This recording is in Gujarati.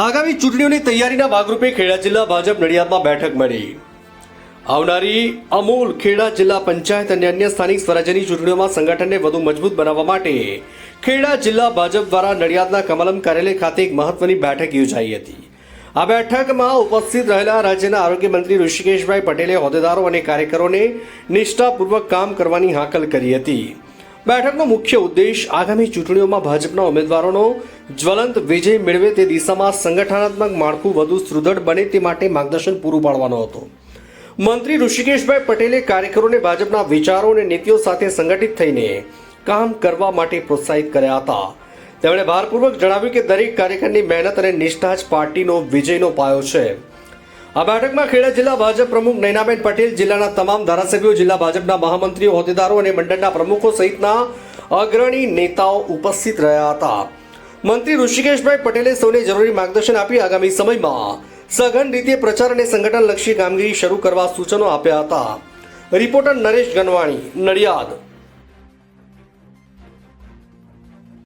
આગામી ચૂંટણીઓની તૈયારીના ભાગરૂપે ખેડા જિલ્લા ભાજપ નડિયાદમાં બેઠક મળી. આવનારી અમૂલ ખેડા જિલ્લા પંચાયત અને અન્ય સ્થાનિક સ્વરાજ્યની ચૂંટણીઓમાં સંગઠનને વધુ મજબૂત બનાવવા માટે ખેડા જિલ્લા ભાજપ દ્વારા નડિયાદના કમલમ કાર્યાલય ખાતે એક મહત્વની બેઠક યોજાઈ હતી. આ બેઠકમાં ઉપસ્થિત રહેલા રાજ્યના આરોગ્ય મંત્રી ઋષિકેશભાઈ પટેલે હોદ્દેદારો અને કાર્યકરોને નિષ્ઠાપૂર્વક કામ કરવાની હાકલ કરી હતી. બેઠકનો મુખ્ય ઉદ્દેશ આગામી ચૂંટણીઓમાં ભાજપના ઉમેદવારોનો જ્વલંત વિજય મેળવે તે દિશામાં સંગઠનાત્મક માળખું વધુ સુદૃઢ બને તે માટે માર્ગદર્શન પૂરું પાડવાનો હતો. મંત્રી ઋષિકેશભાઈ પટેલે કાર્યકરોને ભાજપના વિચારો અને નીતિઓ સાથે સંગઠિત થઈને કામ કરવા માટે પ્રોત્સાહિત કર્યા હતા. તેમણે ભારપૂર્વક જણાવ્યું કે દરેક કાર્યકરની મહેનત અને નિષ્ઠા જ પાર્ટીનો વિજયનો પાયો છે. આ બેઠકમાં ખેડા જિલ્લા ભાજપ પ્રમુખ નૈનાબેન પટેલ, જિલ્લાના તમામ ધારાસભ્યો, જિલ્લા ભાજપના મહામંત્રીઓ, હોદ્દેદારો અને મંડળના પ્રમુખો સહિતના અગ્રણી નેતાઓ ઉપસ્થિત રહ્યા હતા. મંત્રી ઋષિકેશભાઈ પટેલે સૌને જરૂરી માર્ગદર્શન આપી આગામી સમયમાં સઘન રીતે પ્રચાર અને સંગઠનલક્ષી કામગીરી શરૂ કરવા સૂચનો આપ્યા હતા. રિપોર્ટર નરેશ ગનવાણી, નડિયાદ.